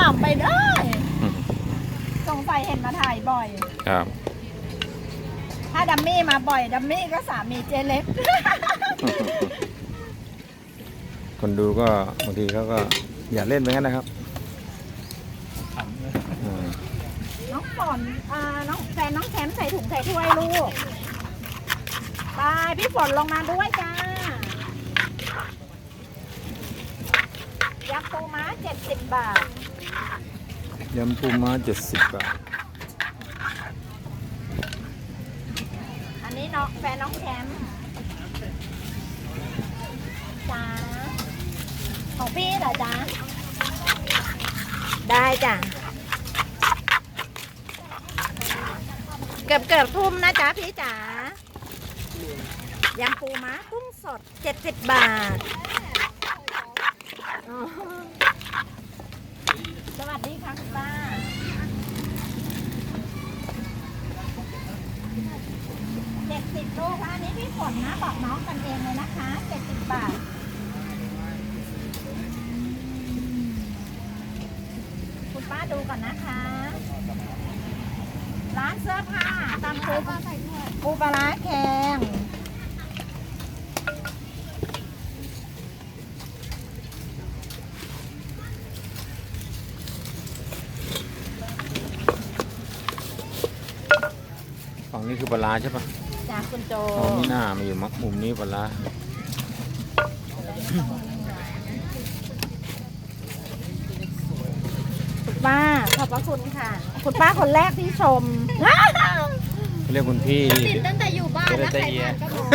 ผ่านไปได้สงสัยเห็นมาถ่ายบ่อย ครับ ถ้าดัมมี่มาบ่อย ดัมมี่ก็สามีเจเล็ก คนดูก็บางทีเขาก็อย่าเล่นไปงั้นนะครับอืมน้องฝนอ่าน้องแฟนน้องแชมป์ใส่ถุงใส่ถ้วยลูก ไป พี่ฝนลงมาด้วยจ้า ยำปูม้าเจ็ดสิบบาท ยำปูม้าเจ็ดสิบบาท อันนี้น้องแฟนน้องแชมป์จ้าของพี่เหรอจ้าได้จ้ะ เกือบเกือบทุ่มนะจ๊ะพี่จ๋ายำปูม้ากุ้งสดเจ็ดสิบบาทอ๋อ สวัสดีค่ะคุณป้าเจ็ดสิบลูกอันนี้พี่ฝนนะบอกน้องกันเองเลยนะคะเจ็ดสิบบาทคุณป้าดูก่อนนะคะ ร้านเสื้อผ้าตามปูปูปลาร้าแข็ง ฝั่งนี้คือ ปลาร้าใช่ปะจากคุณโจอ๋อนี่หน้ามาอยู่มุมนี้ปลาร้าคุณป้าขอบพระคุณค่ะ คุณป้าคนแรกที่ชม เรียกคุณพี่ติดตั้งแต่อยู่บ้านจะได้นะใจใครเอียผ่านก็มอง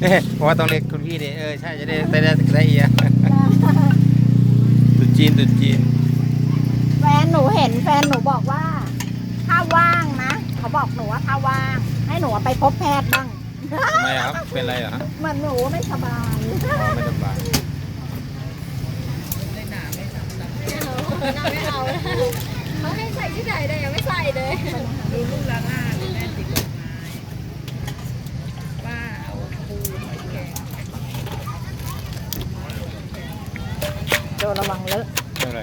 เนี่ยเพราะว่าต้องเรียกคุณพี่ดิเออใช่จะได้ได้ได้ได้เอียตุดจีนตุดจีน แฟนหนูเห็นแฟนหนูบอกว่า ถ้าว่างนะเขา บอกหนูว่าถ้าว่าง ให้หนูไปพบแพทย์บ้างทำไมครับ เป็นไรเหรอฮะเหมือนหนูไม่สบาย อ๋อไม่สบายไม่เอาไม่เอาเขาให้ใส่ที่ไหนแต่ยังไม่ใส่เลยดูลูกละห้าเลยแม่ติดดอกไม้ป้าเอาปูหอยแครง โดนระวังเลอะ ไม่เป็นไร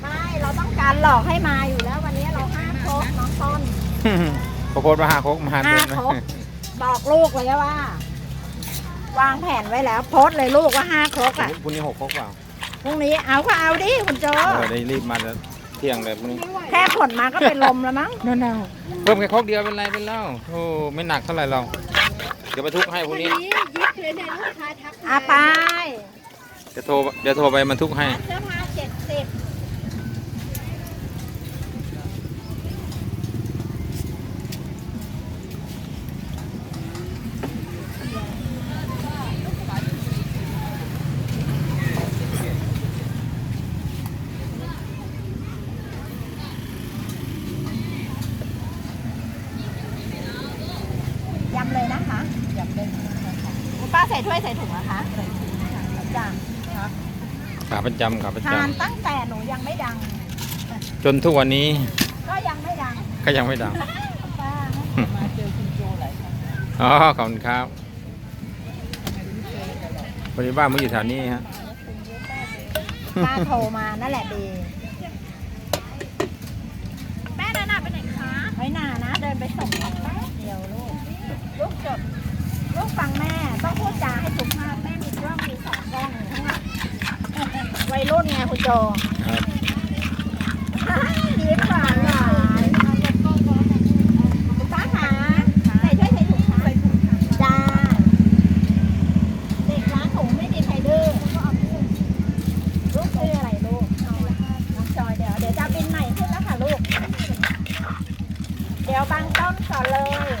ไม่เราต้องการหลอกให้มาอยู่แล้ว วันนี้เราห้าครบน้องต้น พอโพสต์มาหาโคกมาหาห้าเดินครบบอกลูกเลยว่า วางแผนไว้แล้ว โพสต์เลยลูกว่าห้าครบอะพรุ่งนี้หกโคกเปล่าพรุ่งนี้เอาก็เอาดิคุณโจเออได้รีบมาจะเที่ยงเลยพรุ่งนี้ แค่ผลมาก็เป็นลมแล้วมั้งนั่นน่ะเพิ่มแค่โคกเดียวเป็นไรเป็นเล่าโอ้ไม่หนักเท่าไหร่เราเดี๋ยวไปทุกให้พรุ่งนี้วันนี้ยิบเลยเนี่ยลูกค้าทักมาอาไปเดี๋ยวโทรเดี๋ยวโทรไปมันทุกให้ร้านเสื้อผ้าเจ็ดสิบ ยำเลยนะคะ ยำได้ไหมคะ คุณป้าใส่ถ้วยใส่ถุงนะคะจ้ะ ขา ประจำขาประจทานตั้งแต่หนูยังไม่ดังำจนทุกวันนี้ก็ยังไม่ดังก็ยังไม่ดังป้ามาเจอคุณโจหลายครั้งอ๋อขอบคุณครับพอดีบ้านมึงอยู่แถวนี้ฮะ ป้าโทรมานั่นแหละดีแม่นานาไปไหนคะไว้นานะ เดินไปส่งแป๊บเดียวลูก ลูกจด ลูกฟังแม่ต้องพูดจาให้สุภาพแม่มีกล้องมีสองกล้องอยู่ข้างหลัง วัยรุ่นไงคุณโจครับยิ้มหวานหวานคุณป้าขาใส่ถ้วยใส่ถุงคะจ้าเด็กร้านถุงไม่มีใครดื้อลูกชื่ออะไรลูกน้องจอยเดี๋ยวเดี๋ยวจะบินใหม่ขึ้นแล้วค่ะลูก เดี๋ยวบางต้นก่อนเลย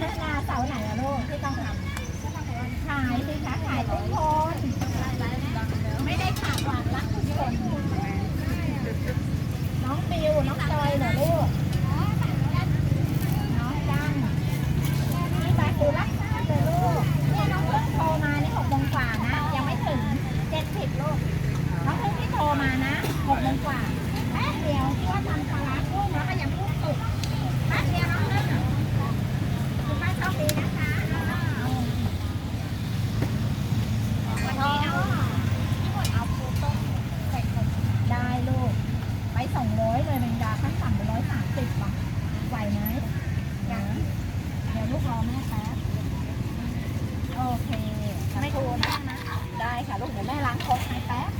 พัฒนาเสาไหนอะลูกที่ต้องทำขายสิคะขายทุกคนไม่ได้ขาดหวังรักทุกคนน้องบิวน้องจอยเหรอลูก สองร้อยเลยแมงดาขั้นต่ำไปร้อยสามสิบว่ะไหวไหมยังเดี๋ยวลูกรอแม่แป๊บโอเคไม่โทรนะ ได้ค่ะลูกเดี๋ยวแม่ล้างครกให้แป๊บ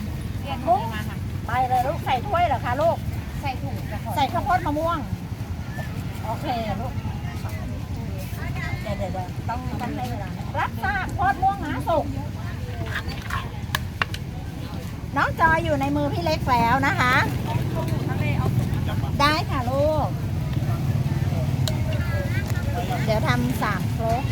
เรียนมุ้งมาค่ะ ไปเลยลูกใส่ถ้วยเหรอคะลูก ใส่ถุงกระใส่ข้าวโพดมะม่วง โอเคลูก เดี๋ยวเดี๋ยวเดี๋ยวต้องต้องให้เวลารับทราบโพดม่วงนะสุกน้องจอยอยู่ในมือพี่เล็กแล้วนะคะ ได้ค่ะลูก เดี๋ยวทำสามครก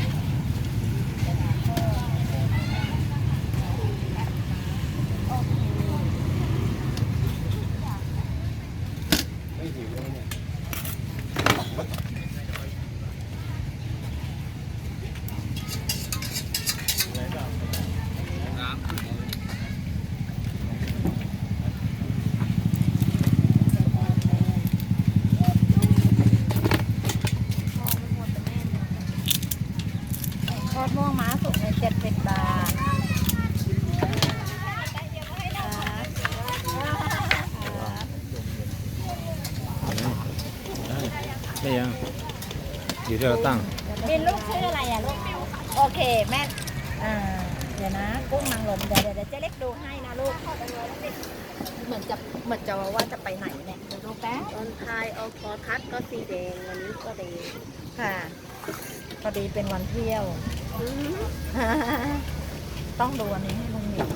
ทอดม่วงม้าสุกในเจ็ดสิบบาท ไม่ยัง อยู่ที่เราตั้ง บินลูกชื่ออะไรอะลูกโอเคแม่อ่าเดี๋ยวนะกุ้งนางรมเดี๋ยวเดี๋ยวเดี๋ยวเจ๊เล็กดูให้นะลูกเหมือนจะเหมือนจะว่าจะไปไหนเนี่ยเดี๋ยวดูแป๊บตอนทายเอาคอทัดก็สีแดงวันนี้ก็แดงค่ะพอดีเป็นวันเที่ยว ต้องดูอันนี้ให้ลุงหนิง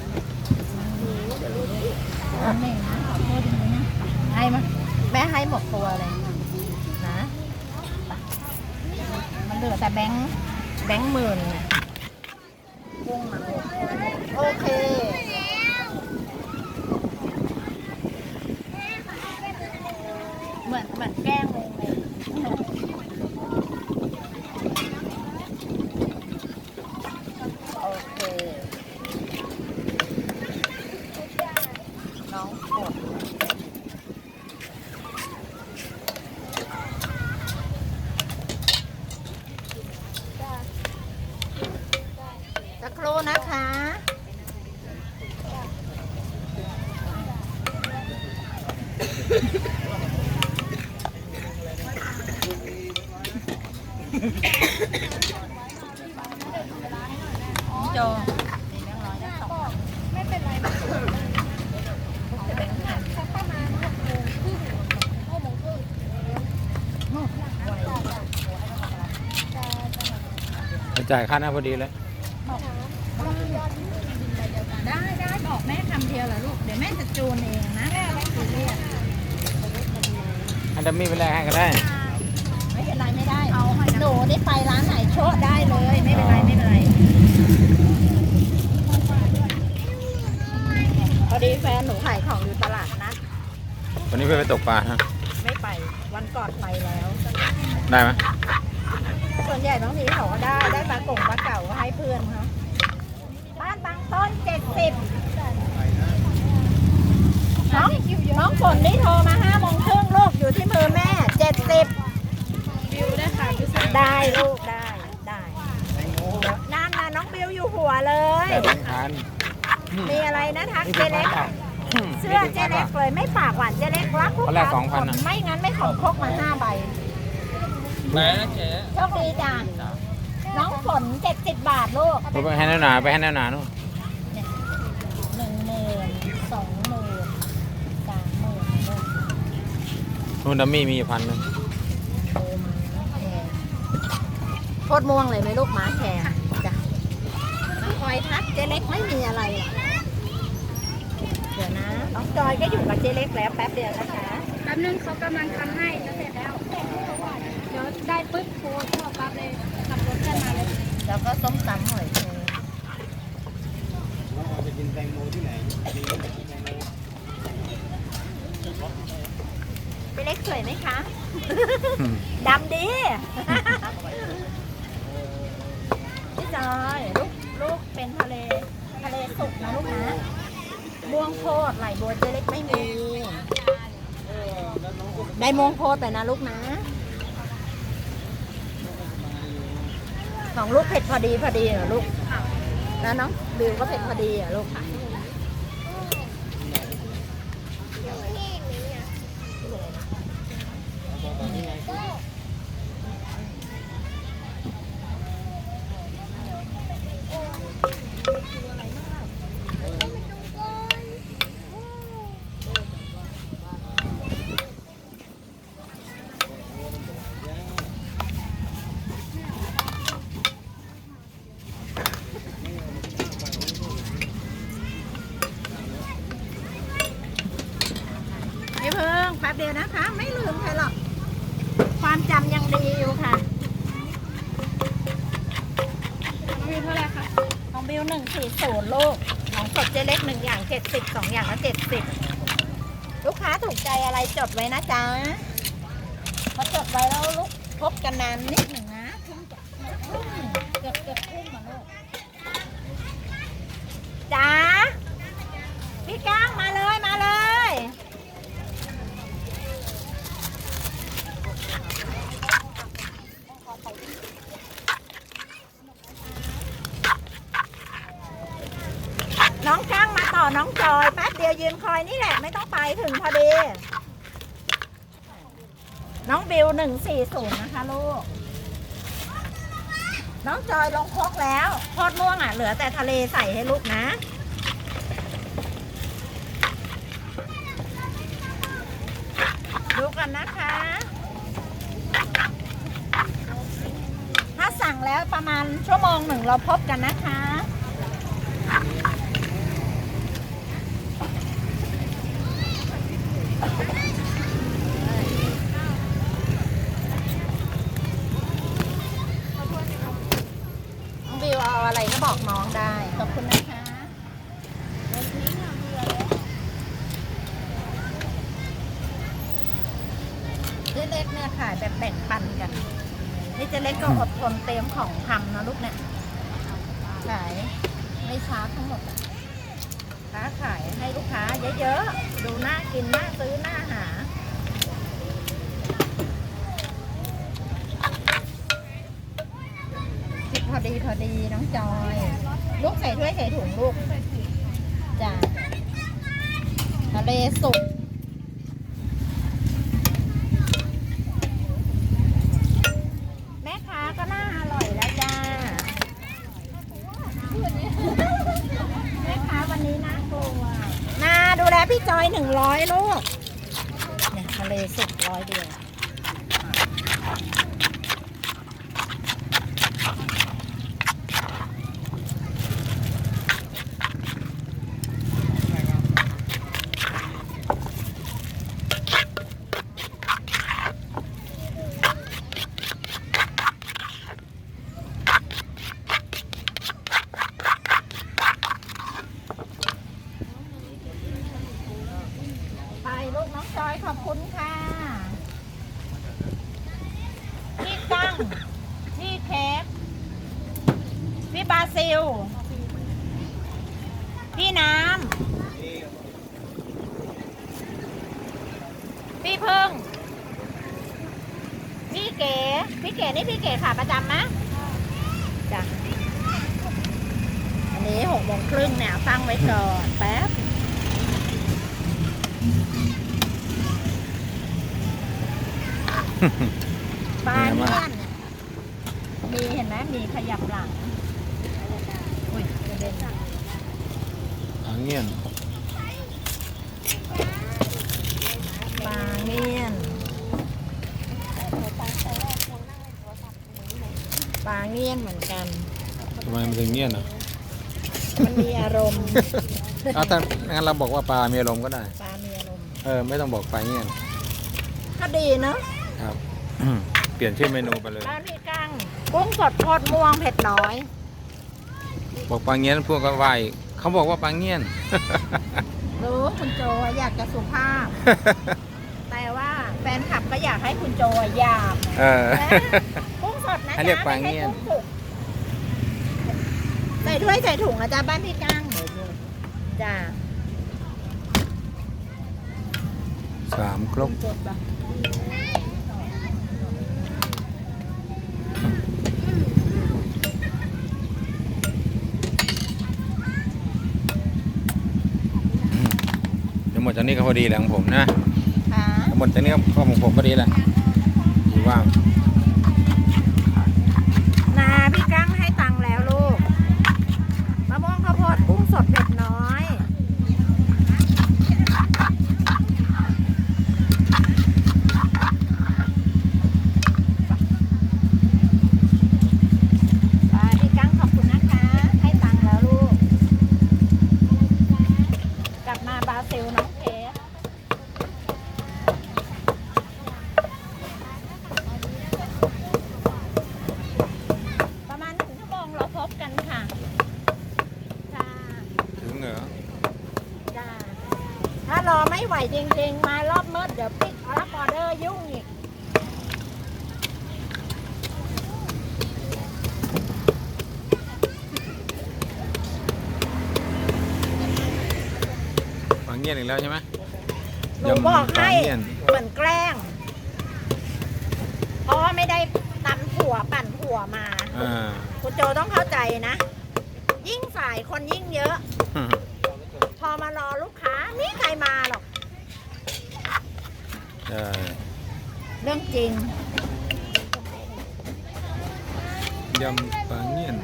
ลุงหนิงนะขอโทษจริงๆนะให้มาแม่ให้หมดตัวเลยนะมัน เหลือแต่แบงค์แบงค์หมื่นกุ้งมาโอเคเหมือนเหมือนแกล้งเลยเลยโอเค น้องกดสักครู่นะคะ โจมีแบงร้อยนะสองไม่เป็นไรสักประมาณหกโมงครึ่งหกโมงครึ่งไปจ่ายค่าหน้าพอดีเลย ได้ได้บอกแม่คำเดียวเหรอลูก เดี๋ยวแม่จะจูนเองนะไม่ซีเรียส ให้ดั มมี่ไปแลกให้ก็ได้ ไม่เป็นไรไม่ได้เอาหนูได้ไปร้านไหนโชะได้เลยไม่เป็นไรไม่เป็นไรพอดีแฟนหนูขายของอยู่ตลาดนัดวันนี้เพื่อนไปตกปลาฮะไม่ไปวันก่อนไปแล้วได้ไหมส่วนใหญ่บางทีเขาก็ได้ได้ปลากงปลาเก่าก็ให้เพื่อนเขาบ้านบางต้นเจ็ดสิบน้องน้องฝนนี่โทรมาห้าโมงครึ่ง อยู่ที่มือแม่เจ็ดสิบบิวได้ค่ะบิวใส่ได้ลูกได้ได้นั่นนะน้องบิวอยู่หัวเลยได้แบงค์พันมีอะไรนะทักนี่เจถึงเล็พักนเปล่าเสื้อเจเล็กเลยไม่ปากหวานเจเล็กรักลูกเขาแลกค้า2,000น่ะ ไม่งั้นไม่ของครกมาห้าใบไหนนะเจ๊โชคดีจ้ะน้องฝนเจ็ดสิบบาทลูก ไปให้แน่หนาไปให้แน่หนานู่น หนึ่งหมื่นสองหมื่นสามหมื่นลูก นู่นดัมมี่มีอยู่พันหนึงโตมาแพงโคตรม่วงเลยไหมลูกม้าแพงจ้ะน้องคอยทักเจเล็กไม่มีอะไรหรอกเดี๋ยวนะน้องจอยก็อยู่กับเจเล็กแล้วแป๊บเดียวนะคะ แป๊บนึงเขากำลังทำให้จะเสร็จแล้วเดี๋ยวได้ปุ๊บโทรเข้าปั๊บเลยขับรถกันมาเลย แล้วก็ดำดี พี่จอยลูกลูกเป็นทะเลทะเลสุกนะลูกนะม่วงโพดไหลบัวเจเล็กไม่มี โมงโพแต่นะลูกนะของลูกเผ็ดพอดีพอดีเหรอลูกแล้วน้องบิวก็เผ็ดพอดีเหรอลูกค่ะเพิ่งแป๊บเดียวนะคะ ไม่ลืมใครหรอก ความจำยังดีอยู่ค่ะบิวเท่าไหร่คะของบิว หนึ่งสี่ศูนย์ลูกของสดเจเล็กหนึ่งอย่างเจ็ดสิบสองอย่างละเจ็ดสิบลูกค้าถูกใจอะไรจดไว้นะจ๊ะพอจดไว้แล้วลูกพบกันนานนิดหนึ่งนะทุ่มเกือบเกือบทุ่มมาลูกจ้าพี่ก้าวมาเลยมาเลย น้องก้างมาต่อน้องจอยแป๊บเดียวยืนคอยนี่แหละไม่ต้องไป ถึงพอดี น้องบิวหนึ่งสี่ศูนย์นะคะลูก น้องจอยลงครกแล้วทอดม่วงอะ เหลือแต่ทะเลใส่ให้ลูกนะดูกันนะคะ ถ้าสั่งแล้วประมาณชั่วโมงหนึ่งเราพบกันนะคะ น้องบิวเอาอะไรก็บอกน้องได้ ขอบคุณนะคะเจ๊เล็กเนี่ยขายแบบแบ่งปันกัน นี่เจ๊เล็ กก็อดทนเตรียมของทำนะลูกเนี่ยขายไม่ช้าทั้งหมดค้าขายให้ลูกค้าเยอะๆ ดูน่ากินน่าซื้อน่าหาพริกพอดีพอดีน้องจอย ลูกใส่ถ้วยใส่ถุงลูกจ้ะทะเลสุกแม่ค้าก็น่าอร่อยแล้วจ้า แม่ค้าวันนี้น่ากลัวนาดูแลพี่จอยหนึ่ง ร้อยลูกเนี่ยทะเลสุกร้อยเดียว ไปลูกน้ อบคุณค่ะพี่กั้งพี่เคฟพี่บาซิล พี่น้ำ พี่พึ่ง พี่เก๋ พี่เก๋นี่พี่เก๋ขาประจำมะจ้ะอันนี้หกโมงครึ่งเนี่ยตั้งไว้ก่อนแป๊บ ปลาเนียนมีเห็นไหมมีขยับหลังอุ้ยกระเด็นหางเงี้ยนปลาเนียนปลาเนียนเหมือนกันทำไมมันถึงเงี้ยนอะมันมีอารมณ์เอาถ้างั้นเราบอกว่าปลามีอารมณ์ก็ได้ ปลามีอารมณ์ เออ ไม่ต้องบอกปลาเงี้ยนก็ดีเนอะ ครับ เปลี่ยนชื่อเมนูไปเลยร้านพี่กั้งกุ้งสดโคตรม่วงเผ็ดน้อย บอกปลาเงี้ยนพวกก็ไหวอีกเขาบอกว่าปลาเงี้ยน รู้คุณโจอยากจะสุภาพ แต่ว่าแฟนคลับก็อยากให้คุณโจหยาบเออกุ้งสดนะให้เรียกจ๊ะปลาเงี้ยน ไม่ใช่กุ้งสุกใส่ถ้วยใส่ถุงนะจ๊ะบ้านพี่ก้างจ้าสามครก สดปะ ดี๋ยวหมดจากนี้ก็พอดีแหละของผมนะค่ะหมดจากนี้ก็ของผมพอดีแหละถือว่านาพี่ก้างให้ตังค์แล้วลูกมะม่วงข้าวโพดกุ้งสดเผ็ดน้อย ไปพี่กังขอบคุณนะคะ ให้ตังค์แล้วลูก กลับมาบราซิลน้องเพชรประมาณหนึ่งชั่วโมงเราพบกันค่ะ จ้า ถึงเหรอ จ้า ถ้ารอไม่ไหวจริงๆ มารอบมืดเดี๋ยวปิดรับออเดอร์ยุ่งอีกฟังเงียบอีกแล้วใช่ไหมหนูบอกให้ยำปลาเงี้ยนเหมือนแกล้ง เพราะว่าไม่ได้ตำถั่วปั่นถั่วมาอ่า คุณโจต้องเข้าใจนะ ยิ่งฝ่ายคนยิ่งเยอะพอมารอลูกค้านี่ใครมาหรอกใช่เรื่องจริงยำปลาเงี้ยน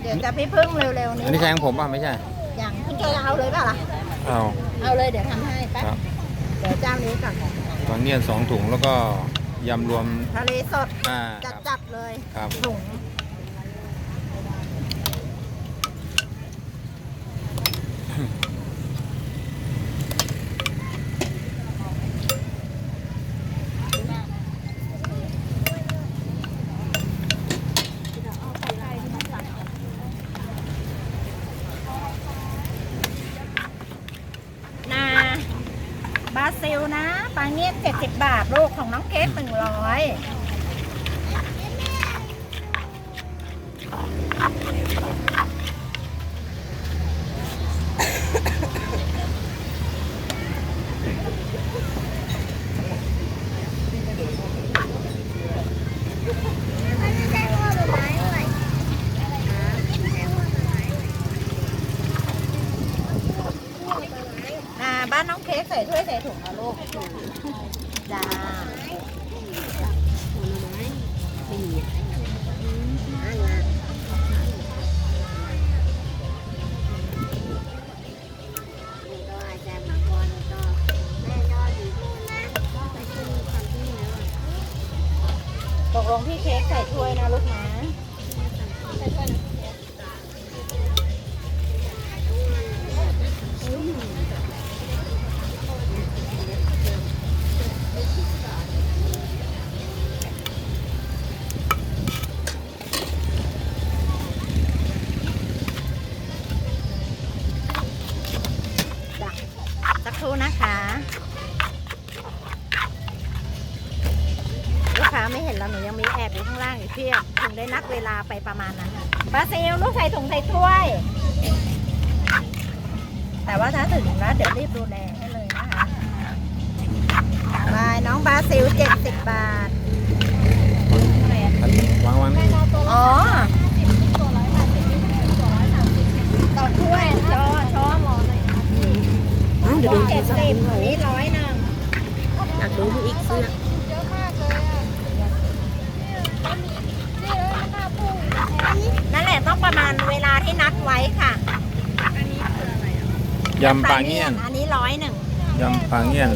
เดี๋ยวจะพี่พึ่งเร็วๆนี้อันนี้ใช่ของผมป่ะไม่ใช่อย่างคุณโจจะเอาเลยเปล่าล่ะเอาเอาเลยเดี๋ยวทำให้แป๊บครับเดี๋ยวเจ้านี้ก่อนปลาเงี้ยนสองถุงแล้วก็ยำรวมทะเลสดอ่าครับจัดๆเลยครับถุง เซลนะปลาเงี้ยง70 บาทลูกของน้องเค้ก100 จ้าตก ครู่นะคะ ลูกค้าไม่เห็นแล้วหนูยังมีแอบอยู่ข้างล่างอีกเพียบถึงได้นัดเวลาไปประมาณนั้นปลาซิลลูกใส่ถุงใส่ถ้วย แต่ว่าถ้าถึงแล้วเดี๋ยวรีบดูแลให้เลยนะคะบายน้องบราซิลเจ็ดสิบบาทอันวางวางนี่อ๋อต่อถ้วยจอช้อม เดี๋ยวดูเจ็ดสิบนี่ร้อยหนึ่งอยากดูอีกเสื้อนั่นแหละต้องประมาณเวลาที่นัดไว้ค่ะยำปลาเงี้ยน อันนี้ร้อยหนึ่งยำปลาเงี้ยน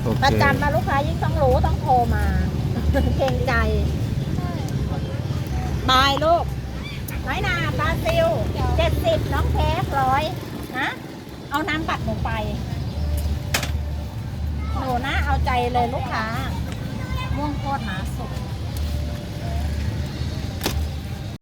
โอประเคจำมาลูกค้ายิ่งต้องรู้ต้องโทรมาเกรงใจบายลูกน้อยนาบราซิลเจ็ดสิบน้องเทสร้อย นะ เอาน้ำบัตรหนูไปหนูนะเอาใจเลยลูกค้าม่วงโคตรหนา